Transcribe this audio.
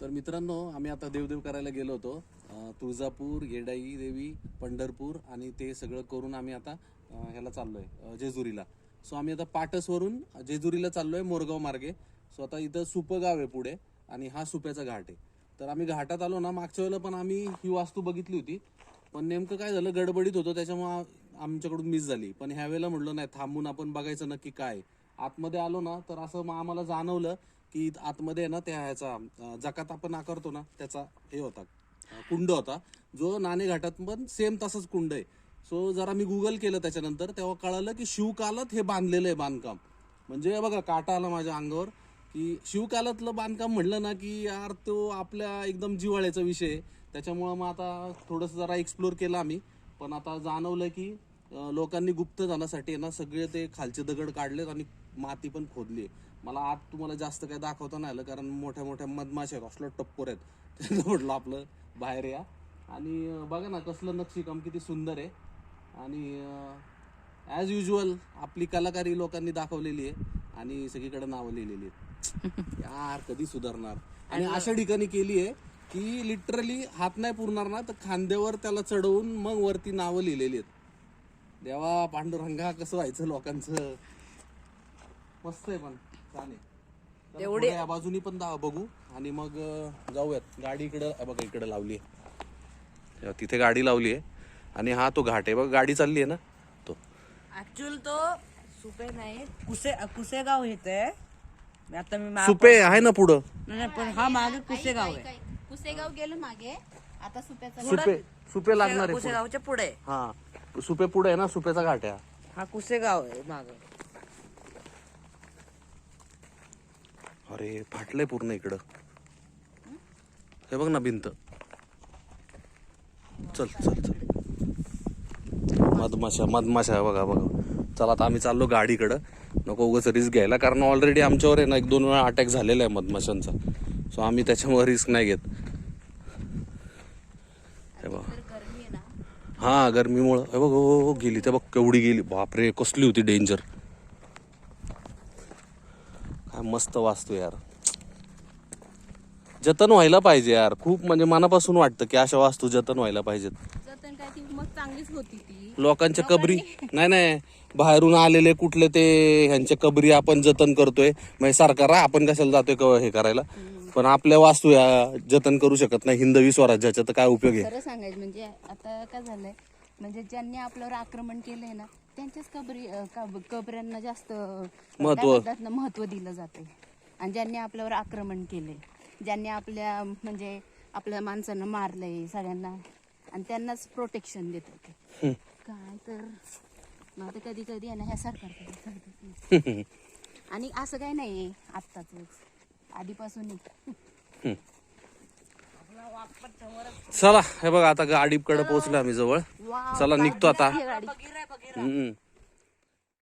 तर मित्रांनो आम्ही आता देवदेव करायला गेलो होतो. तुळजापूर येडाई देवी पंढरपूर आणि ते सगळं करून आम्ही आता ह्याला चाललोय आहे जेजुरीला. सो आम्ही आता पाटसवरून जेजुरीला चाललोय मोरगाव मार्गे. सो आता इथं सुपगाव आहे पुढे आणि हा सुप्याचा घाट आहे. तर आम्ही घाटात आलो ना मागच्या वेळेला पण आम्ही ही वास्तू बघितली होती. पण नेमकं काय झालं गडबडीत होतं त्याच्यामुळे आमच्याकडून मिस झाली. पण ह्या वेळेला नाही थांबून आपण बघायचं नक्की काय आतमध्ये आलो ना तर असं मग आम्हाला जाणवलं की आतमध्ये आहे ना त्या ह्याचा जकात आपण आकारतो ना त्याचा हे होता कुंड होता. जो नाणे घाटात पण सेम तसंच कुंड आहे. सो जरा मी गुगल केलं त्याच्यानंतर तेव्हा कळालं की शिवकालात हे बांधलेलं आहे बांधकाम. म्हणजे बघा काटा आला माझ्या अंगावर की शिवकालातलं बांधकाम म्हणलं ना की यार तो आपल्या एकदम जिवाळ्याचा विषय आहे. त्याच्यामुळं मग आता थोडंसं जरा एक्सप्लोर केलं आम्ही. पण आता जाणवलं की लोकांनी गुप्त जाण्यासाठी आहे ना सगळे ते खालचे दगड काढलेत आणि माती पण खोदली आहे. मला आत तुम्हाला जास्त काय दाखवता नाही आलं कारण मोठ्या मोठ्या मधमाशा आहेत असलं टप्पोर आहेत. त्यांना म्हटलं आपलं बाहेर या. आणि बघा ना कसलं नक्षीकाम किती सुंदर आहे. आणि ॲज युजल आपली कलाकारी लोकांनी दाखवलेली आहे. आणि सगळीकडे नावं लिहिलेली आहेत. यार कधी सुधारणार. आणि अशा ठिकाणी केली आहे की लिटरली हात नाही पुरणार ना तर खांद्यावर त्याला चढवून मग वरती नावं लिहिलेली आहेत. देवा पांडुरंगा कसं व्हायचं लोकांचं? मस्त आहे पण छान आहे. एवढे- या बाजूनी पण दा- बघू आणि मग अं, जाऊयात. गाडी इकडं बघा इकडे लावली आहे. तिथे गाडी लावली आहे. आणि हा तो घाट आहे. बघ गाडी चालली आहे ना? तो. ऍक्च्युअल तो सुपे नाही कुसे कुसेगाव येते आता मी मा- सुपे आहे ना पुढं? नाही नाही, पण हा मागे कुसेगाव आहे. काय- कुसेगाव गेलं मागे. आता सुप्याचा सुपे सुपे लागणार आहे पुढं. कुसेगावच्या पुढे हा. सुपे पुढे आहे ना? सुपेचा घाट आहे हा. हा कुसेगाव आहे माग. अरे फाटलंय पूर्ण इकडं. हे बघ ना भिंत. चल चल चल. मधमाशा मधमाशा आहे बघा बघा. चला आता आम्ही चाललो गाडीकडं. नको उगाच रिस्क घ्यायला कारण ऑलरेडी आमच्यावर आहे ना एक दोन वेळा अटॅक झालेला आहे मधमाशांचा. सो आम्ही त्याच्यामुळे रिस्क नाही घेत. हे बघ. हा गरमीमुळं. हे बघ हो हो, गेली. ते बघ केवढी गेली. बापरे कसली होती डेंजर काय मस्त वाचतो यार. जतन व्हायला पाहिजे यार. खूप म्हणजे मनापासून वाटतं की अशा वास्तू जतन व्हायला पाहिजेत. जतन काय ती मग चांगलीच होती ती. लोकांच्या कबरी नाही नाही. बाहेरून आलेले कुठले ते ह्यांच्या कबरी आपण जतन करतोय. म्हणजे सरकार आपण कशाला जातोय क- हे करायला? पण आपल्या वास्तू या जतन करू शकत नाही हिंदवी स्वराज्याचा तर काय उपयोग आहे? खरं सांगायचं म्हणजे आता काय झालंय? म्हणजे ज्यांनी आपल्यावर आक्रमण केलंय ना त्यांच्याच कबरी कब- कबऱ्यांना जास्त महत्त्व. महत्त्व दिलं जाते आणि ज्यांनी आपल्यावर आक्रमण केले ज्यांनी आपल्या म्हणजे आपल्या माणसांना मारलंय सगळ्यांना आणि त्यांनाच प्रोटेक्शन देत होते. काय तर. मग आता कधी कधी आहे ना ह्या सरकारकडे आणि असं काय नाही आत्ताच आधीपासून चला हे बघा आता गाडीकडे पोहोचलो आम्ही जवळ. चला निघतो आता. हम्म.